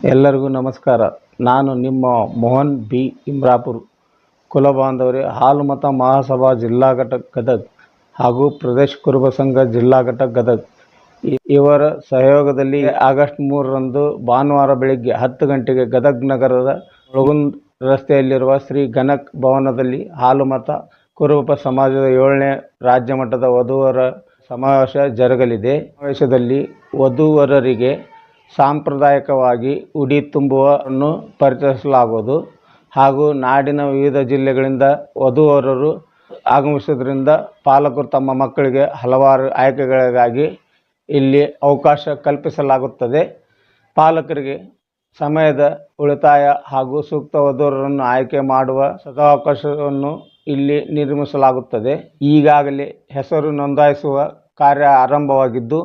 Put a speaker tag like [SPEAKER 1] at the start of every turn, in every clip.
[SPEAKER 1] ಎಲ್ಲರಿಗೂ ನಮಸ್ಕಾರ. ನಾನು ನಿಮ್ಮ ಮೋಹನ್ ಬಿ. ಇಮ್ರಾಪುರ್. ಕುಲಬಾಂಧವರೇ ಹಾಲುಮತ ಮಹಾಸಭಾ ಜಿಲ್ಲಾ ಘಟಕ ಗದಗ್ ಹಾಗೂ ಪ್ರದೇಶ ಕುರುಬ ಸಂಘ ಜಿಲ್ಲಾ ಘಟಕ ಗದಗ್. ಇವರ ಸಹಯೋಗದಲ್ಲಿ ಆಗಸ್ಟ್ ಮೂರರಂದು ಭಾನುವಾರ ಬೆಳಿಗ್ಗೆ ಹತ್ತು ಗಂಟೆಗೆ ಗದಗ್ ನಗರದ ಒಳಗುಂದ್ ರಸ್ತೆಯಲ್ಲಿರುವ ಶ್ರೀ ಗಣಕ್ ಭವನದಲ್ಲಿ ಹಾಲುಮತ ಕುರುಬ ಸಮಾಜದ ಏಳನೇ ರಾಜ್ಯ ಮಟ್ಟದ ವಧುವರ ಸಮಾವೇಶ ಜರುಗಲಿದೆ. ಸಮಾವೇಶದಲ್ಲಿ ವಧುವರರಿಗೆ ಸಾಂಪ್ರದಾಯಿಕವಾಗಿ ಉಡಿ ತುಂಬುವನ್ನು ಪರಿಚಯಿಸಲಾಗುವುದು. ಹಾಗೂ ನಾಡಿನ ವಿವಿಧ ಜಿಲ್ಲೆಗಳಿಂದ ವಧುವರರು ಆಗಮಿಸುವುದರಿಂದ ಪಾಲಕರು ತಮ್ಮ ಮಕ್ಕಳಿಗೆ ಹಲವಾರು ಆಯ್ಕೆಗಳಿಗಾಗಿ ಇಲ್ಲಿ ಅವಕಾಶ ಕಲ್ಪಿಸಲಾಗುತ್ತದೆ. ಪಾಲಕರಿಗೆ ಸಮಯದ ಉಳಿತಾಯ ಹಾಗೂ ಸೂಕ್ತ ವಧುವರನ್ನು ಆಯ್ಕೆ ಮಾಡುವ ಸದಾವಕಾಶವನ್ನು ಇಲ್ಲಿ ನಿರ್ಮಿಸಲಾಗುತ್ತದೆ. ಈಗಾಗಲೇ ಹೆಸರು ನೋಂದಾಯಿಸುವ ಕಾರ್ಯ ಆರಂಭವಾಗಿದ್ದು,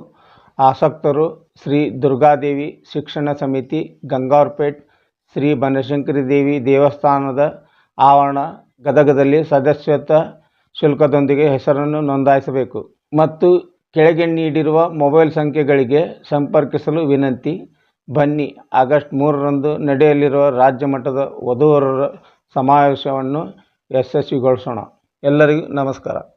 [SPEAKER 1] ಆಸಕ್ತರು ಶ್ರೀ ದುರ್ಗಾದೇವಿ ಶಿಕ್ಷಣ ಸಮಿತಿ, ಗಂಗಾವರ್ಪೇಟ್, ಶ್ರೀ ಬನಶಂಕರಿ ದೇವಿ ದೇವಸ್ಥಾನದ ಆವರಣ, ಗದಗದಲ್ಲಿ ಸದಸ್ಯತ್ವ ಶುಲ್ಕದೊಂದಿಗೆ ಹೆಸರನ್ನು ನೋಂದಾಯಿಸಬೇಕು. ಮತ್ತು ಕೆಳಗೆ ನೀಡಿರುವ ಮೊಬೈಲ್ ಸಂಖ್ಯೆಗಳಿಗೆ ಸಂಪರ್ಕಿಸಲು ವಿನಂತಿ, ಬನ್ನಿ. ಆಗಸ್ಟ್ ಮೂರರಂದು ನಡೆಯಲಿರುವ ರಾಜ್ಯ ಮಟ್ಟದ ವಧುವರರ ಸಮಾವೇಶವನ್ನು ಯಶಸ್ವಿಗೊಳಿಸೋಣ. ಎಲ್ಲರಿಗೂ ನಮಸ್ಕಾರ.